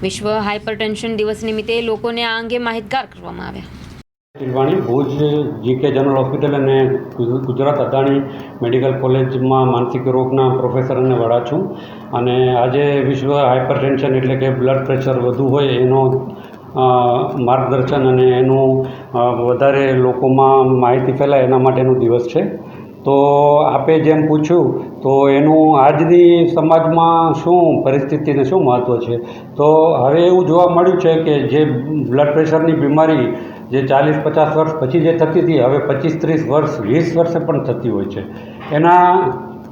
વિશ્વ હાઇપરટેન્શન દિવસ નિમિત્તે લોકોને આ અંગે માહિતગાર કરવામાં આવ્યા. ટીલવાણી ભુજ જીકે જનરલ હોસ્પિટલ અને ગુજરાત અદાણી મેડિકલ કોલેજમાં માનસિક રોગના પ્રોફેસર અને વડા છું. અને આજે વિશ્વ હાઇપરટેન્શન એટલે કે બ્લડ પ્રેશર વધુ હોય એનો માર્ગદર્શન અને એનું વધારે લોકોમાં માહિતી ફેલાય એના માટેનો દિવસ છે. તો આપે જેમ પૂછ્યું તો એનું આજની સમાજમાં શું પરિસ્થિતિને શું મહત્ત્વ છે? તો હવે એવું જોવા મળ્યું છે કે જે બ્લડ પ્રેશરની બીમારી જે ચાલીસ પચાસ વર્ષ પછી જે થતી હતી, હવે પચીસ ત્રીસ વર્ષ, વીસ વર્ષે પણ થતી હોય છે. એના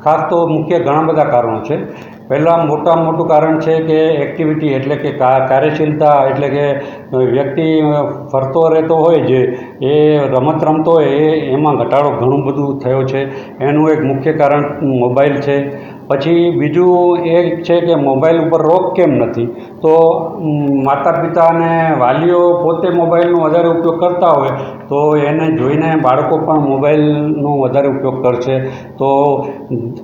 ખાસ તો મુખ્ય ઘણા બધા કારણો છે. પહેલાં મોટામાં મોટું કારણ છે કે એક્ટિવિટી એટલે કે કાર્યશીલતા એટલે કે વ્યક્તિ ફરતો રહેતો હોય જે, એ રમત રમતો હોય એ, એમાં ઘટાડો ઘણું બધું થયો છે. એનું એક મુખ્ય કારણ મોબાઈલ છે. પછી બીજું એ છે કે મોબાઈલ ઉપર રોક કેમ નથી? તો માતા પિતા અને વાલીઓ પોતે મોબાઈલનો વધારે ઉપયોગ કરતા હોય, તો એને જોઈને બાળકો પણ મોબાઈલનો વધારે ઉપયોગ કરશે. તો,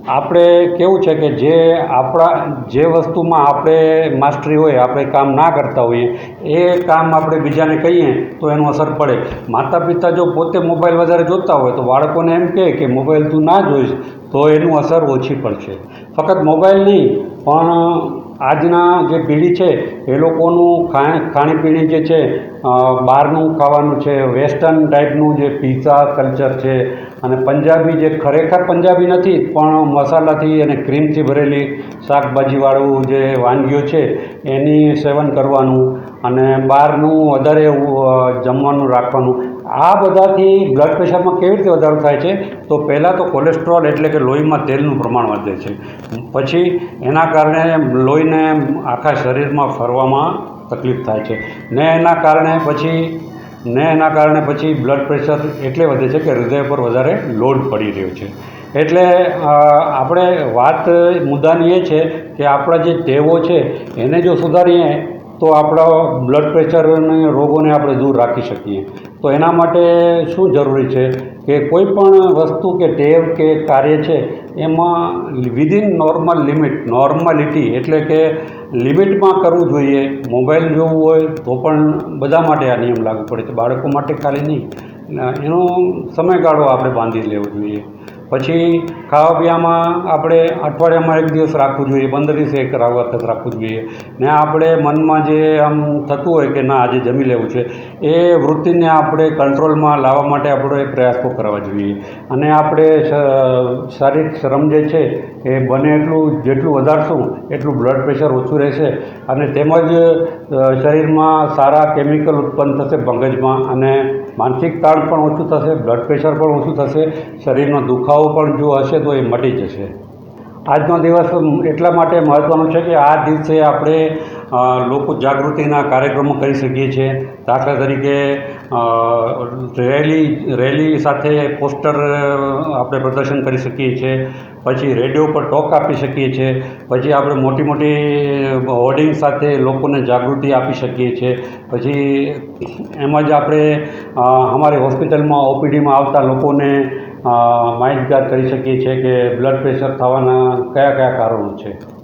આપણે કેવું છે કે જે આપણા, જે વસ્તુમાં આપણે માસ્ટરી હોય, આપણે કામ ના કરતા હોઈએ, એ કામ આપણે બીજાને કહીએ, તો એનું અસર પડે. માતા પિતા જો પોતે મોબાઈલ વધારે જોતા હોય, તો બાળકોને એમ કહે કે મોબાઈલ તું ના જોઈશ, તો એનું અસર ઓછી પડશે. ફક્ત મોબાઈલ નહીં, પણ આજના જે પેઢી છે, એ લોકોનું ખાણ, ખાણીપીણી જે છે બહારનું ખાવાનું છે, વેસ્ટર્ન ટાઈપનું જે પિઝા કલ્ચર છે, અને પંજાબી જે ખરેખર પંજાબી નથી, પણ મસાલાથી અને ક્રીમથી ભરેલી શાકભાજીવાળું જે વાનગીઓ છે, એની સેવન કરવાનું અને બહારનું વધારે એવું જમવાનું રાખવાનું. આ બધાથી બ્લડ પ્રેશરમાં કેવી રીતે વધારો થાય છે? તો પહેલાં તો કોલેસ્ટ્રોલ એટલે કે લોહીમાં તેલનું પ્રમાણ વધે છે. પછી એના કારણે લોહીને આખા શરીરમાં ફરવામાં તકલીફ થાય છે. ને એના કારણે પછી, ને એના કારણે પછી બ્લડ પ્રેશર એટલે વધે છે કે હૃદય પર વધારે લોડ પડી રહ્યો છે. એટલે આપણે વાત, મુદ્દાની એ છે કે આપણા જે ટેવો છે, એને જો સુધારીએ, તો આપણા બ્લડ પ્રેશરના રોગોને આપણે દૂર રાખી શકીએ. તો એના માટે શું જરૂરી છે કે કોઈ પણ વસ્તુ કે ટેવ કે કાર્ય છે, એમાં વિધિન નોર્મલ લિમિટ નોર્માલિટી એટલે કે લિમિટમાં કરવું જોઈએ. મોબાઈલ જોવું હોય તો પણ બધા માટે આ નિયમ લાગુ પડે છે. બાળકો માટે ખાલી નહીં. એનો સમયગાળો આપણે બાંધી લેવો જોઈએ. પછી ખાવા પીવામાં આપણે અઠવાડિયામાં એક દિવસ રાખવું જોઈએ, પંદર દિવસે એક વખત રાખવું જોઈએ. ને આપણે મનમાં જે આમ થતું હોય કે ના, આજે જમી લેવું છે, એ વૃત્તિને આપણે કંટ્રોલમાં લાવવા માટે આપણે પ્રયાસો કરવા જોઈએ. અને આપણે શારીરિક શ્રમ જે છે, એ બને એટલું, જેટલું વધારશું, એટલું બ્લડ પ્રેશર ઓછું રહેશે અને તેમજ શરીરમાં સારા કેમિકલ ઉત્પન્ન થશે મગજમાં અને માનસિક તાણ પણ ઓછું થશે બ્લડ પ્રેશર પણ ઓછું થશે, શરીરનો દુખાવો પણ જો હશે તો એ મટી જશે. આજનો દિવસ એટલા માટે મહત્ત્વનો છે કે આ દિવસે આપણે લોકો જાગૃતિના કાર્યક્રમો કરી શકીએ છીએ દાખલા તરીકે રેલી રેલી સાથે પોસ્ટર આપણે પ્રદર્શન કરી શકીએ છીએ પછી રેડિયો પર ટોક આપી શકીએ છીએ પછી આપણે મોટી મોટી હોર્ડિંગ સાથે લોકોને જાગૃતિ આપી શકીએ છીએ પછી એમ જ આપણે અમારી હોસ્પિટલમાં ઓપીડીમાં આવતા લોકોને માહિતગાર કરી શકીએ છીએ કે બ્લડ પ્રેશર થવાના કયા કયા કારણો છે.